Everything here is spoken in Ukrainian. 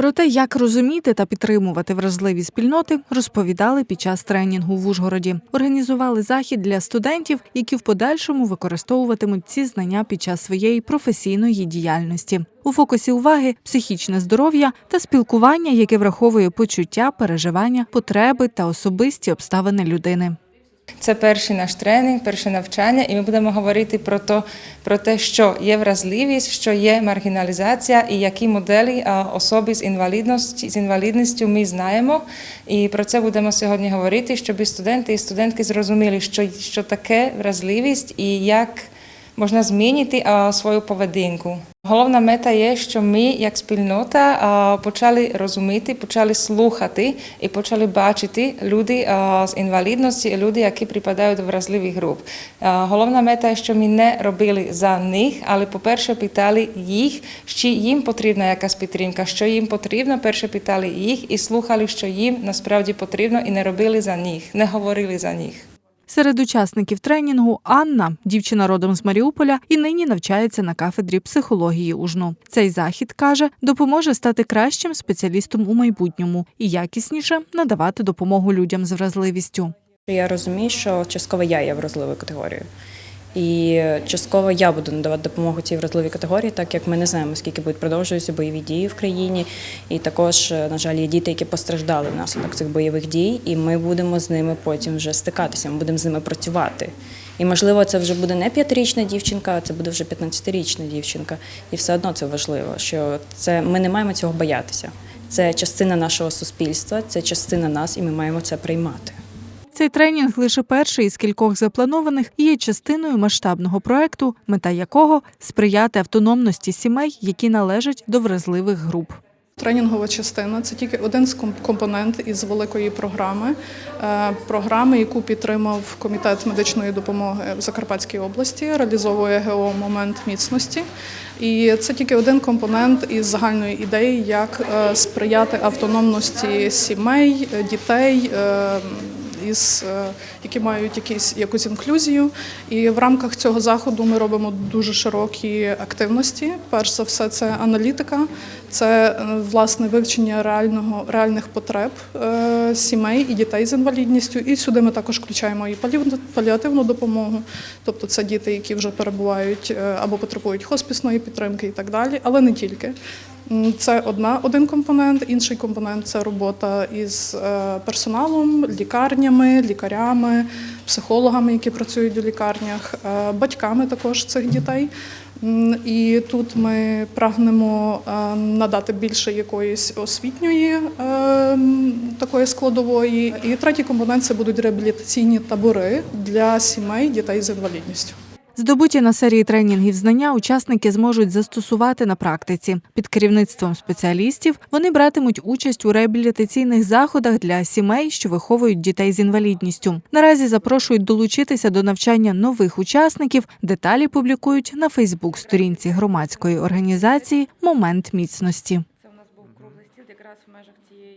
Про те, як розуміти та підтримувати вразливі спільноти, розповідали під час тренінгу в Ужгороді. Організували захід для студентів, які в подальшому використовуватимуть ці знання під час своєї професійної діяльності. У фокусі уваги психічне здоров'я та спілкування, яке враховує почуття, переживання, потреби та особисті обставини людини. Це перший наш тренінг, перше навчання, і ми будемо говорити про то, про те, що є вразливість, що є маргіналізація і які моделі особи з інвалідністю, з інвалідністю ми знаємо. І про це будемо сьогодні говорити, щоб студенти і студентки зрозуміли, що, що таке вразливість і як можна змінити свою поведінку. Головна мета є, що ми, як спільнота, почали розуміти, почали слухати і почали бачити люди з інвалідності люди, які припадають до вразливих груп. Головна мета є, що ми не робили за них, але, по-перше, питали їх, чи їм потрібна якась підтримка, що їм потрібно. Перше питали їх і слухали, що їм насправді потрібно, і не робили за них, не говорили за них. Серед учасників тренінгу Анна, дівчина родом з Маріуполя, і нині навчається на кафедрі психології УЖНУ. Цей захід каже, допоможе стати кращим спеціалістом у майбутньому і якісніше надавати допомогу людям з вразливістю. Я розумію, що частково я є вразливою категорією. І частково я буду надавати допомогу цій вразливій категорії, так як ми не знаємо, скільки будуть продовжуватися бойові дії в країні. І також, на жаль, є діти, які постраждали внаслідок цих бойових дій, і ми будемо з ними потім вже стикатися, ми будемо з ними працювати. І можливо, це вже буде не п'ятирічна дівчинка, а це буде вже 15-річна дівчинка. І все одно це важливо, що це ми не маємо цього боятися. Це частина нашого суспільства, це частина нас, і ми маємо це приймати. Цей тренінг лише перший із кількох запланованих і є частиною масштабного проекту, мета якого сприяти автономності сімей, які належать до вразливих груп. Тренінгова частина це тільки один з ком- компонент із великої програми, Е, програми, яку підтримав комітет медичної допомоги в Закарпатській області, реалізовує ГО момент міцності. І це тільки один компонент із загальної ідеї, як е, сприяти автономності сімей, е, дітей. Із е, які мають якісь якусь інклюзію, і в рамках цього заходу ми робимо дуже широкі активності. Перш за все, це аналітика, це е, власне вивчення реального реальних потреб е, сімей і дітей з інвалідністю. І сюди ми також включаємо і паліативну допомогу, тобто це діти, які вже перебувають або потребують хоспісної підтримки і так далі, але не тільки. Це одна один компонент. Інший компонент це робота із е, персоналом, лікарнями, лікарями, психологами, які працюють у лікарнях, е, батьками також цих дітей. І тут ми прагнемо е, надати більше якоїсь освітньої такої складової. І третій компонент це будуть реабілітаційні табори для сімей дітей з інвалідністю. Здобуті на серії тренінгів знання учасники зможуть застосувати на практиці. Під керівництвом спеціалістів вони братимуть участь у реабілітаційних заходах для сімей, що виховують дітей з інвалідністю. Наразі запрошують долучитися до навчання нових учасників. Деталі публікують на Фейсбук-сторінці громадської організації Момент міцності.